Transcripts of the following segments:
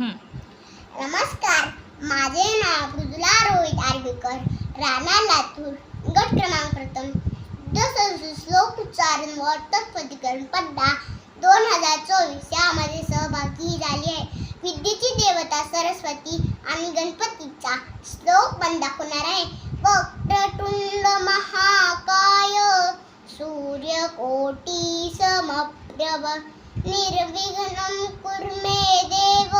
नमस्कार. माझे नाव मृदुला रोहित आर्वीकर. राणा लातूर. गट क्रमांक प्रथम. श्लोक उच्चारण व प्रतिकरण पद्धा दोन हजार चोवीस. यामध्ये सहभागी झाली आहे. विद्येची देवता सरस्वती आणि गणपतीचा श्लोक बंद दाखवणार आहे. वक्रतुंड महाकाय सूर्य कोटी समप्रभ निर्विघ्नं कुर्मे देव.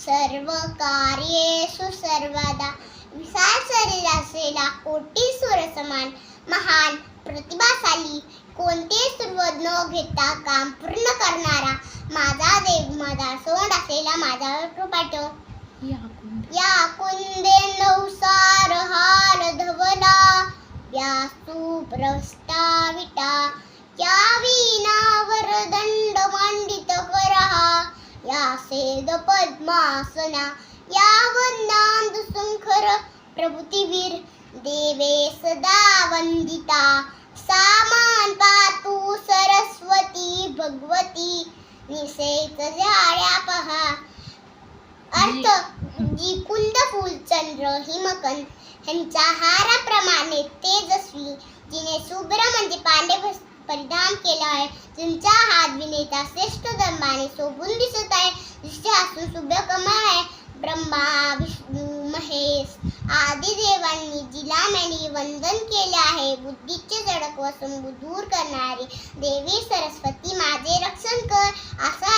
सर्व कार्येषु सर्वदा विशाल शरीर असलेला कोटी सुरसमान महान प्रतिभाशाली कोणते सुरुव न घेता काम पूर्ण करणारा माझा देव माझा सोंड असलेला माझा कृपाटो या कुंदे नवसार हार धवला या सुप्रस्ता विटा या विना सेद पद्मासना या वंदांत सुंखर प्रभुतीवीर देवे सदा वंदिता सामान पातू सरस्वती भगवती निषेच झाड्या पहा अर्थ जी कुंद फूल चंद्र हिमकंद ह्यांच्या हाराप्रमाणे तेजस्वी जिने शुभ्र म्हणजे पांडे परिधान केला आहे तुमचा हात विनेता श्रेष्ठ धर्माने शोभून दिसत कमळ आहे. ब्रह्मा विष्णू महेश आदी देवांनी जिला वंदन केले आहे. बुद्धीचे जडक वसून दूर करणारी देवी सरस्वती माझे रक्षण कर. असा